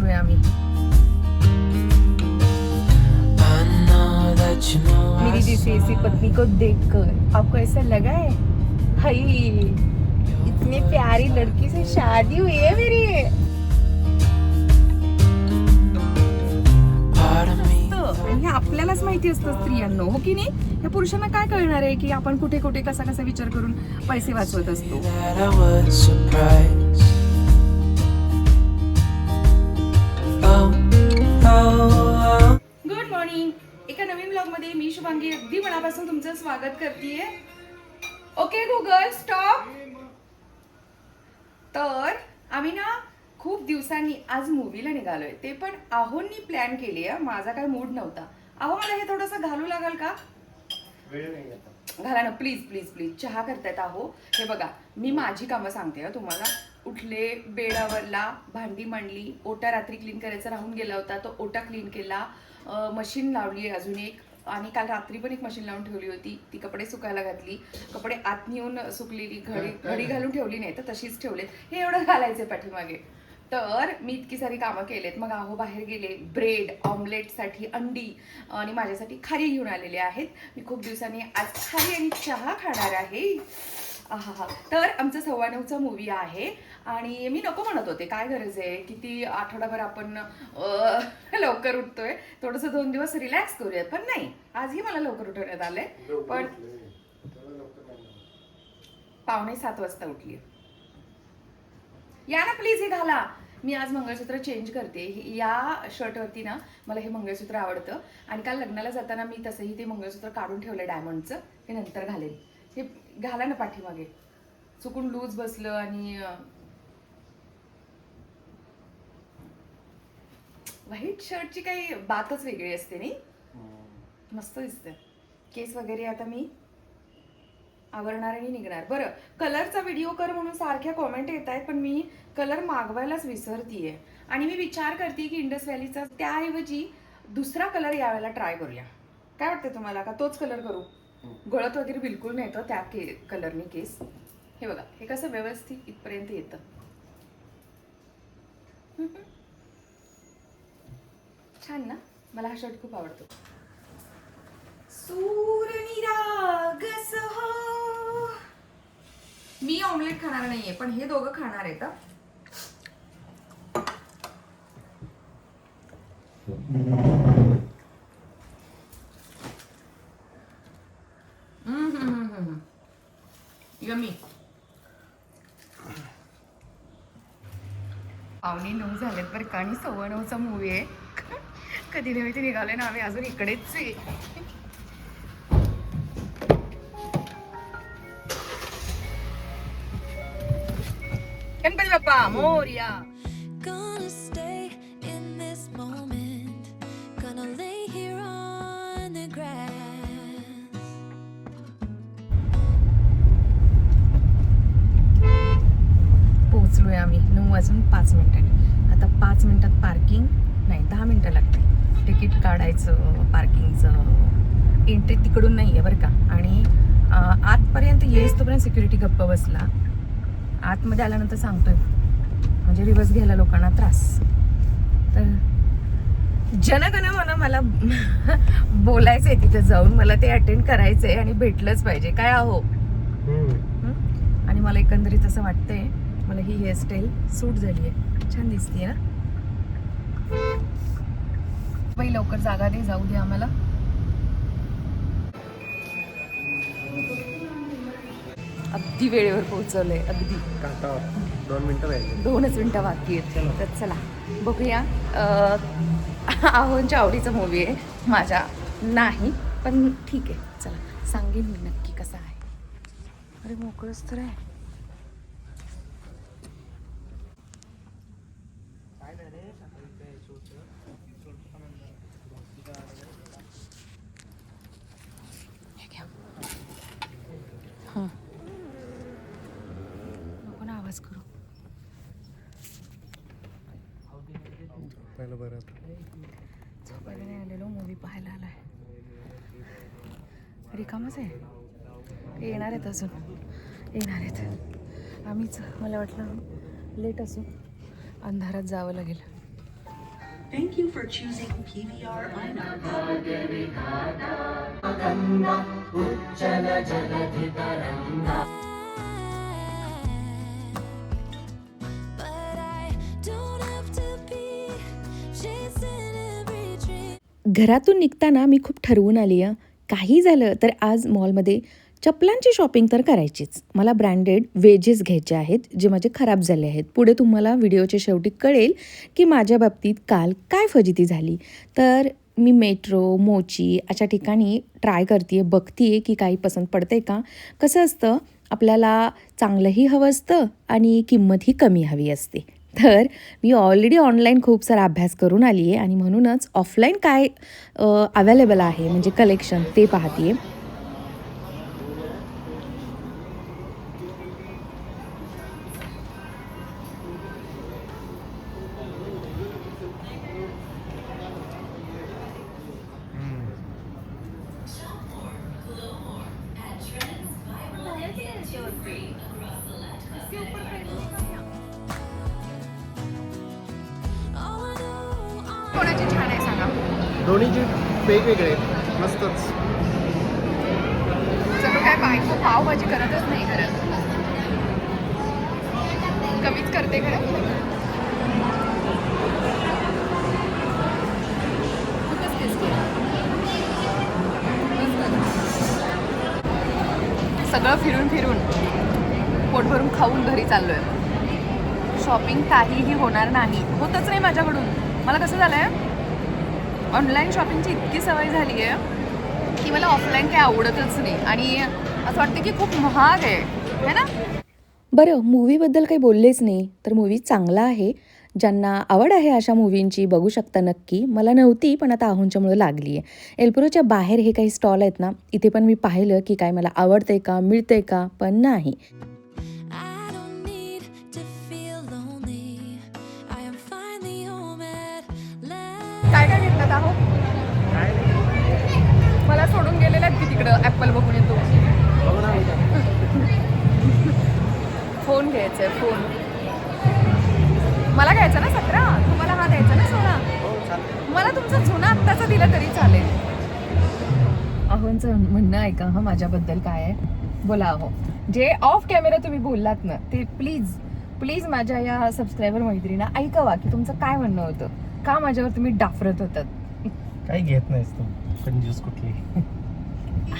पोचलोय आम्ही. मेरी जैसी ऐसी पत्नी को देखकर. आपको ऐसा लगा है? हाई इतनी प्यारी लड़की से शादी हुई है मेरी. आणि आपल्यालाच माहिती असतं स्त्रियांना हो की नाही? या पुरुषांना काय कळणार आहे की आपण कुठे कुठे कसा कसा विचार करून पैसे वाचवत असतो? गुड मॉर्निंग एका नवीन ब्लॉगमध्ये मी शुभांगी अगदी मनापासून तुमचं स्वागत करतेय. ओके गुगल स्टॉप तर आम्ही ना खूप दिवसांनी आज मूवीला निघालोय. ते पण आहोंनी प्लॅन केली आहे. माझा काय मूड नव्हता. अहो मला हे थोडंसं घालू लागल का? घाला ना. प्लीज प्लीज प्लीज चहा करतायत आहो हे बघा मी माझी कामं सांगते तुम्हाला. उठले बेडावरला भांडी मांडली ओटा रात्री क्लीन करायचा राहून गेला होता तो ओटा क्लीन केला. मशीन लावली अजून एक आणि काल रात्री पण एक मशीन लावून ठेवली होती. ती कपडे सुकायला घातली. कपडे आत नेऊन सुकलेली घडी घडी घालून ठेवली नाही तर तशीच ठेवलेत. हे एवढं घालायचे पाठीमागे. तर मी इतकी सारी कामं केलेत. मग आहो बाहेर गेले ब्रेड ऑमलेटसाठी अंडी आणि माझ्यासाठी खारी घेऊन आलेले आहेत. मी खूप दिवसांनी आज खारी आणि चहा खाणार आहे. तर आमचं सव्वा नऊचा मूवी आहे. आणि मी नको म्हणत होते. काय गरज आहे? किती आठवडाभर आपण लवकर उठतोय. थोडंसं दोन दिवस रिलॅक्स करूयात. पण नाही. आजही मला लवकर उठवण्यात आलंय. पण पावणे सात वाजता उठली या ना प्लीज हे घाला. मी आज मंगळसूत्र चेंज करते. या शर्टवरती ना मला हे मंगळसूत्र आवडतं. आणि काल लग्नाला जाताना मी तसंही ते मंगळसूत्र काढून ठेवलं डायमंडचं हे नंतर घालेन. हे घाला ना पाठीमागे. चुकून लूज बसलं आणि व्हाईट शर्टची काही बातच वेगळी असते नाही? मस्त दिसते केस वगैरे आता मी आवरणार आणि निघणार. बरं कलरचा व्हिडिओ कर म्हणून सारख्या कॉमेंट येत आहेत पण मी कलर मागवायलाच विसरतीये. आणि मी विचार करते की इंडस व्हॅलीचा त्याऐवजी दुसरा कलर यावेळेला ट्राय करूया. काय वाटतं तुम्हाला? का तोच कलर करू? गळत वगैरे बिलकुल नाही येतं त्या के कलरनी केस. हे बघा हे कसं व्यवस्थित इथपर्यंत येतं. छान ना? मला हा शर्ट खूप आवडतो. हो मी ऑमलेट खाणार नाहीये पण हे दोघं खाणार आहेत पावणे नऊ झालेत बरं का आणि सव्वा नऊचा मूवी आहे. कधी नव्हे ते निघाले ना आम्ही अजून इकडेच आहे. गणपती बाप्पा मोर्या. पोहोचलोय आम्ही. नऊ वाजून पाच मिनिटांनी आता पाच मिनिटात पार्किंग नाही दहा मिनिटं लागते तिकीट काढायचं पार्किंगचं एंट्री तिकडून नाही आहे बरं का. आणि आतपर्यंत येस तोपर्यंत सिक्युरिटी गप्प बसला. आतमध्ये आल्यानंतर सांगतोय. म्हणजे रिवर्स घ्यायला लोकांना त्रास. तर जनगण म्हणा मला बोलायचं आहे तिथे जाऊन. मला ते अटेंड करायचं आहे आणि भेटलंच पाहिजे. काय आहो? आणि मला एकंदरीत असं वाटतंय मला ही हेअरस्टाईल सूट झाली आहे. छान दिसते ना बाई लवकर जागा दे जाऊ दे आम्हाला. अगदी वेळेवर पोहोचवलंय अगदी. दोन मिनिटं दोनच मिनिटं बाकी आहेत. तर चला बघूया. अं, आहोंच्या आवडीचा मूवी आहे माझ्या नाही पण ठीक आहे. चला सांगेन मी नक्की कसा आहे. अरे मोकळंच तर आहे हे घ्या. हं. नको ना आवाज करू पहिलं बरं. झोपायला नाही आलेलो मूवी पाहायला आलाय. रिकामच आहे. ते येणार आहेत अजून. येणार आहेत. आम्हीच मला वाटलं लेट असू अंधारात जावं लागेल. Thank you for choosing PVR Inox. घरातून निघताना मी खूप ठरवून आली आहे. काही झालं तर आज मॉलमध्ये चपलांची शॉपिंग तर करायचीच. मला ब्रँडेड वेजेस घ्यायचे आहेत जे माझे खराब झाले आहेत. पुढे तुम्हाला व्हिडिओच्या शेवटी कळेल की माझ्या बाबतीत काल काय फजिती झाली. तर मी मेट्रो मोची अशा ठिकाणी ट्राय करते बघते की काही पसंत पडते का? कसं असतं? आपल्याला चांगलंही हवं असतं आणि किंमतही कमी हवी असते. तर मी ऑलरेडी ऑनलाईन खूप सारा अभ्यास करून आली आहे आणि म्हणूनच ऑफलाईन काय अवेलेबल आहे म्हणजे कलेक्शन ते पाहते आहे दोन्हीचे वेगवेगळे. आहेत मस्तच. सगळं काय बायको पावभाजी करतच नाही करत कमीच करते खरं. खूपच tasty सगळं फिरून फिरून पोट भरून खाऊन घरी चाललो आहे शॉपिंग काहीही होणार नाही. होतच नाही माझ्याकडून. मला कसं झालं आहे ऑनलाईन शॉपिंगची इतकी सवय झाली आहे की मला ऑफलाईन काही आवडतच नाही. आणि असं वाटतं की खूप महाग आहे. है ना? बरं मूवीबद्दल काही बोललेच नाही तर मूवी चांगला आहे. ज्यांना आवड आहे अशा मूवींची बघू शकता नक्की. मला नव्हती पण आता आहोंच्यामुळे लागली आहे. एल्पुरोच्या बाहेर हे काही स्टॉल आहेत ना इथे पण मी पाहिलं की काय मला आवडतंय का मिळतंय का पण नाही. Last. आहो मला सोडून गेलेला आहेत की तिकडं ॲपल बघून येतो. फोन घ्यायचा आहे फोन. मला घ्यायचा ना सतरा? तुम्हाला हा द्यायचा ना सोळा? मला तुमचा जुना आत्ताचा दिला तरी चालेल. अहोंचं म्हणणं ऐका हा माझ्याबद्दल काय आहे? बोला अहो. जे ऑफ कॅमेरा तुम्ही बोललात ना ते प्लीज प्लीज माझ्या या सबस्क्रायबर मैत्रिणींना ऐकावा की तुमचं काय म्हणणं होतं. का माझ्यावर तुम्ही डाफरत होतात? काही घेत नाहीस तू. कंजूस कुठली?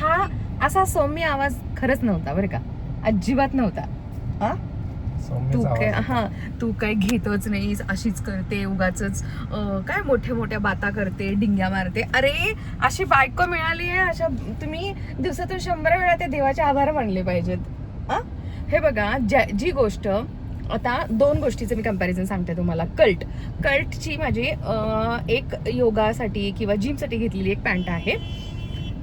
हा असा सौम्य आवाज खरंच नव्हता बरं का. अजिबात नव्हता. हा? तू काय. हा तू काय घेतच नाहीस अशीच करते उगाच काय मोठ्या मोठ्या बाता करते डिंग्या मारते. अरे अशी बायको मिळाली आहे अशा तुम्ही दिवसातून शंभर वेळा ते देवाचे आभार मानले पाहिजेत. हा? हे बघा ज्या जी गोष्ट आता दोन गोष्टीचं मी कंपॅरिझन सांगते तुम्हाला. कल्ट. कल्टची माझी एक योगासाठी किंवा जिमसाठी घेतलेली एक पॅन्ट आहे.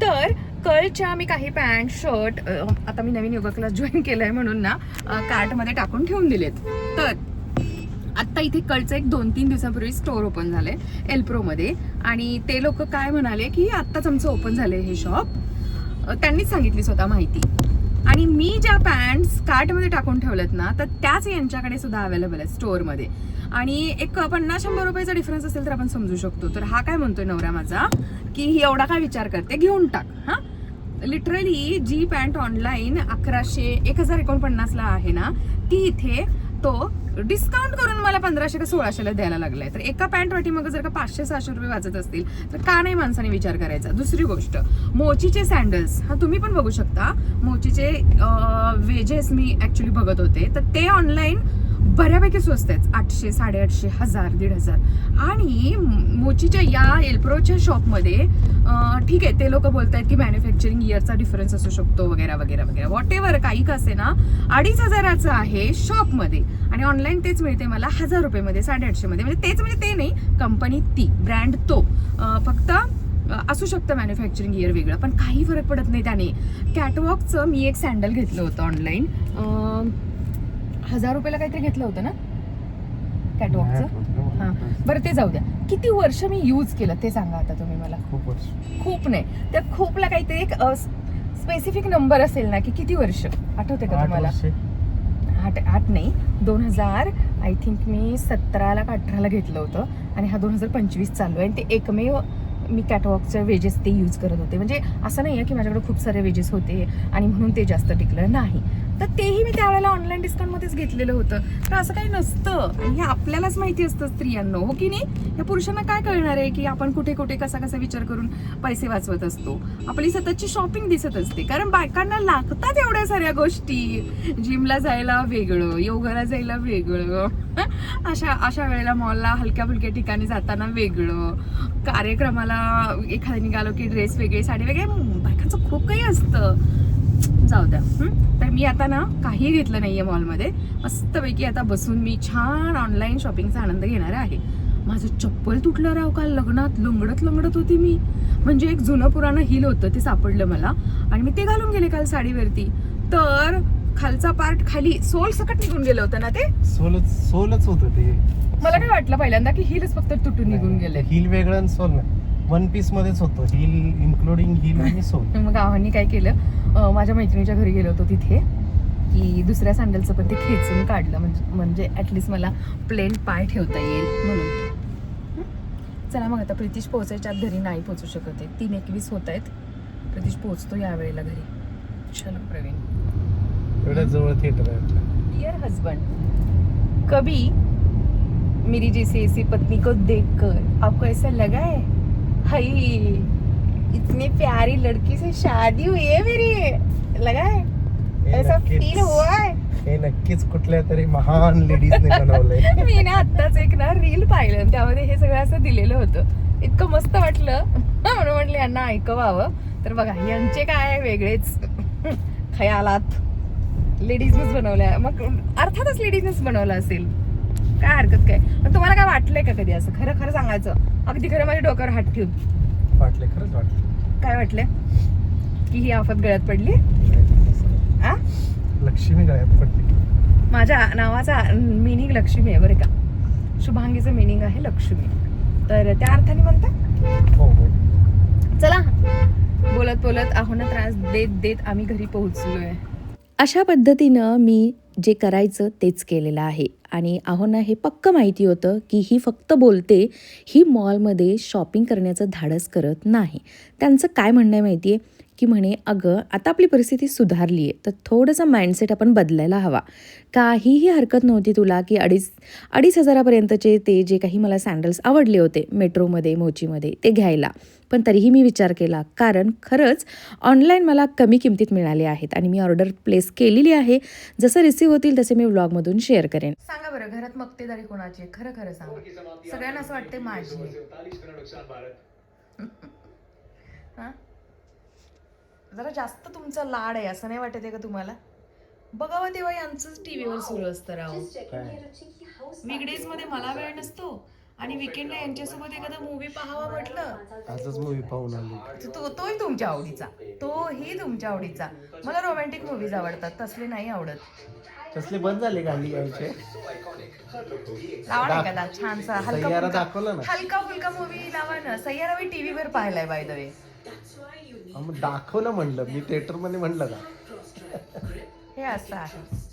तर कळच्या मी काही पॅन्ट शर्ट आता मी नवीन योगा क्लास जॉईन केलाय म्हणून ना कार्टमध्ये टाकून ठेवून दिलेत. तर आत्ता इथे कळचं एक दोन तीन दिवसांपूर्वी स्टोअर ओपन झालंय एल्प्रोमध्ये आणि ते लोक काय म्हणाले की आत्ताच आमचं ओपन झालंय हे शॉप त्यांनीच सांगितली स्वतः माहिती. आणि मी ज्या पॅन्ट्स कार्टमध्ये टाकून ठेवल्यात ना तर त्याच यांच्याकडे सुद्धा अवेलेबल आहेत स्टोअरमध्ये आणि एक पन्नास शंभर रुपयाचा डिफरन्स असेल तर आपण समजू शकतो. तर हा काय म्हणतोय नवरा माझा? की ही एवढा काय विचार करते? घेऊन टाक हां? लिटरली जी पॅन्ट ऑनलाईन अकराशे एक हजार एकोणपन्नासला आहे ना ती इथे तो डिस्काउंट करून मला पंधराशे का सोळाशेला द्यायला लागलाय. तर एका पॅन्ट वाटी मग जर का पाचशे सहाशे रुपये वाचत असतील तर का नाही माणसाने विचार करायचा? दुसरी गोष्ट मोचीचे सँडल्स हा तुम्ही पण बघू शकता. मोचीचे वेजेस मी ऍक्च्युली बघत होते. तर ते ऑनलाईन बऱ्यापैकी स्वस्त आहेत. आठशे साडेआठशे हजार दीड हजार. आणि मोचीच्या या एल्प्रोच्या शॉपमध्ये ठीक आहे ते लोक बोलत आहेत की मॅन्युफॅक्चरिंग इयरचा डिफरन्स असू शकतो वगैरे वगैरे वगैरे. वॉट एव्हर काही का असे ना अडीच हजाराचं आहे शॉपमध्ये आणि ऑनलाईन तेच मिळते मला हजार रुपयेमध्ये साडेआठशेमध्ये. म्हणजे तेच म्हणजे ते नाही कंपनी ती ब्रँड तो. फक्त असू शकतं मॅन्युफॅक्चरिंग इयर वेगळं पण काही फरक पडत नाही त्याने. कॅटवॉकचं मी एक सँडल घेतलं होतं ऑनलाईन हजार रुपयाला काहीतरी घेतलं होतं ना? कॅटवॉकचं हां. बरं ते जाऊ द्या. किती वर्ष मी यूज केलं ते सांगा आता तुम्ही मला. खूप वर्ष. खूप नाही. त्या खूपला काहीतरी एक स्पेसिफिक नंबर असेल ना की किती वर्ष? आठवते का तुम्हाला? आठ आठ नाही. दोन हजार आय थिंक मी सतराला का अठराला घेतलं होतं. आणि हा दोन हजार पंचवीस चालू आहे. आणि ते एकमेव मी कॅटवॉकचे वेजेस ते यूज करत होते. म्हणजे असं नाही आहे की माझ्याकडे खूप सारे वेजेस होते आणि म्हणून ते जास्त टिकलं नाही. तर तेही मी त्यावेळेला ऑनलाईन डिस्काउंटमध्येच घेतलेलं होतं. तर असं काही नसतं. आणि हे आपल्यालाच माहिती असतं स्त्रियांना हो की नाही? या पुरुषांना काय कळणार आहे की आपण कुठे कुठे कसा कसा विचार करून पैसे वाचवत असतो? आपली सततची शॉपिंग दिसत असते. कारण बायकांना लागतात एवढ्या साऱ्या गोष्टी. जिमला जायला वेगळं योगाला जायला वेगळं. अशा अशा वेळेला मॉलला हलक्या फुलक्या ठिकाणी जाताना वेगळं. कार्यक्रमाला एखाद्या निघालो की ड्रेस वेगळे साडी वेगळे बायकांचं खूप काही असतं. जाऊ द्या? तर मी आता ना काही घेतलं नाहीये मॉलमध्ये. मस्तपैकी आता बसून मी छान ऑनलाईन शॉपिंगचा आनंद घेणार आहे. माझं चप्पल तुटलं राव काल लग्नात. लंगडत लंगडत होती मी. म्हणजे एक जुनं पुराणं हिल होतं ते सापडलं मला. आणि मी ते घालून गेले काल साडीवरती. तर खालचा पार्ट खाली सोल सकट निघून गेलं होतं ना ते? सोलच सोलच होतं ते. मला काय वाटलं पहिल्यांदा की हिलच फक्त तुटून निघून गेले हिल वेगळं आणि सोल नाही. वन पीस मध्येच होतं. हिल इन्क्लुडिंग हिल आणि सोल मग गावांनी काय केलं? अं, माझ्या मैत्रिणीच्या घरी गेलो होतो तिथे. की दुसऱ्या सँडलचं पण ते खेचून काढलं. म्हणजे म्हणजे ॲटलिस्ट मला प्लेन पाय ठेवता येईल म्हणून. हं? चला मग आता प्रितीश पोहोचायच्या आत घरी नाही पोहोचू शकत आहे. तीन एकवीस होत आहेत. प्रितीश पोहोचतो यावेळेला घरी. चलो प्रवीण. एवढ्या जवळ थिएटर आहे. डियर हस्बैंड कभी मेरी जैसी ऐसी पत्नी को देखकर आपको ऐसा लगा है? हाय इतनी प्यारी लड़की से शादी हुई है मेरी। लगा है? ऐसा फील हुआ है? हे नक्कीच कुठल्या तरी महान लेडीजने बनवलंय. मी ना आत्ताच एक ना रील पाहिलं आणि त्यामध्ये हे सगळं असं दिलेलं होतं. इतकं मस्त वाटलं. म्हणून म्हटलं यांना ऐकवावं. तर बघा यांचे काय वेगळेच. खयालात. लेडीजनेच बनवल्या. मग अर्थातच लेडीजनेच बनवलं असेल. काय हरकत काय? वाटलंय का कधी असं? खरं खरं सांगायचं. अगदी खरं माझ्या डोक्यावर हात ठेवून. वाटले खरंच वाटले काय वाटलंय? की ही आफत गळ्यात पडली? आ? लक्ष्मी गायब पडली. माझ्या नावाचा मिनिंग लक्ष्मी आहे बरं का. शुभांगीचं मिनिंग आहे लक्ष्मी. तर त्या अर्थाने म्हणता हो हो. चला. बोलत बोलत आहोना त्रास देत देत आम्ही घरी पोहोचलोय. अशा पद्धतीनं मी जे करायचं तेच केलेलं आहे. आणि आहोंना हे पक्क माहिती होतं की ही फक्त बोलते ही मॉलमध्ये शॉपिंग करण्याचं धाडस करत नाही. त्यांचं काय म्हणणं आहे माहिती आहे की म्हणे अगं आता आपली परिस्थिती सुधारली आहे तर थोडंसं माइंडसेट आपण बदलायला हवा. काहीही हरकत नव्हती तुला की अडीच अडीच हजारापर्यंतचे ते जे काही मला सँडल्स आवडले होते मेट्रोमध्ये मोचीमध्ये ते घ्यायला. पण तरीही मी विचार केला कारण खरंच ऑनलाईन मला कमी किमतीत मिळाले आहेत आणि मी ऑर्डर प्लेस केलेली आहे. जसं रिसीव्ह होतील तसे मी व्लॉगमधून शेअर करेन. सांगा बरं घरात मक्तेदारी कोणाची आहे? खरं खरं सांगा. सगळ्यांना असं वाटते माझी. हा? जरा जास्त तुमचा लाड आहे असं नाही वाटत आहे का तुम्हाला? बघावं तेव्हा यांचंच टीव्हीवर सुरू असतं राहू विकडेजमध्ये मला वेळ नसतो. आणि विकेंडला यांच्यासोबत एखादा मूवी पाहावा म्हटलं. आजच मूवी पाहून आली. तो तो- तोही तुमच्या आवडीचा. तोही तुमच्या आवडीचा. मला रोमॅन्टिक मूवीज आवडतात तसले नाही आवडत. तसले बंद झाले गांधी यायचे? लावा ना एखादा छानसा हलका दाखवलं ना. हलका फुलका मूवी लावा ना. सय्यारा मी टीव्हीवर पाहिलाय बाय द वे मग दाखवलं म्हणलं मी थिएटरमध्ये म्हणलं का? हे असं आहे.